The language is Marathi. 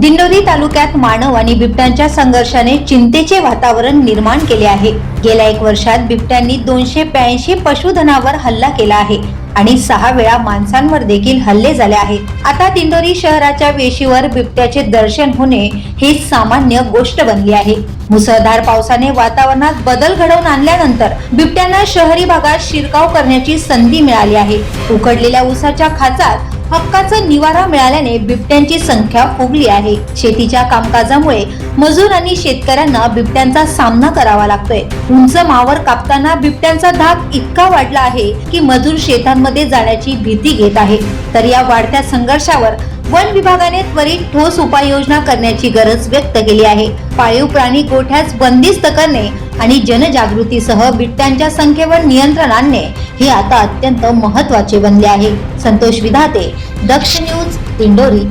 दिंडोरी तालुक्यात मानव आणि बिबट्यांच्या संघर्षाने चिंतेचे वातावरण निर्माण केले आहे. गेल्या एक वर्षात बिबट्यांनी दोनशे ब्याऐंशी पशुधनावर हल्ला केला आहे आणि सहा वेळा माणसांवर देखील हल्ले झाले आहेत. आता दिंडोरी शहराच्या वेशीवर बिबट्याचे दर्शन होणे ही सामान्य गोष्ट बनली आहे. मुसळधार पावसाने वातावरणात बदल घडवून आणल्यानंतर बिबट्यांना शहरी भागात शिरकाव करण्याची संधी मिळाली आहे. उकडलेल्या उसाच्या खाचात हक्काचा निवारा मिळाल्याने बिबट्यांची संख्या फुगली आहे. शेतीच्या कामकाजामुळे मजूर आणि शेतकऱ्यांना बिबट्यांचा सामना करावा लागतोय. उंच मावर कापताना बिबट्यांचा धाक इतका वाढला आहे की मजूर शेतांमध्ये जाण्याची भीती घेत आहे. तर या वाढत्या संघर्षावर वन विभागाने त्वरित ठोस उपाययोजना करण्याची गरज व्यक्त केली आहे. पाळीव प्राणी गोठ्यास बंदिस्त करणे आणि जनजागृतीसह बिबट्यांच्या संख्येवर नियंत्रण आणणे हे आता अत्यंत महत्त्वाचे बनले आहे. संतोष विधाते दक्ष न्यूज दिंडोरी.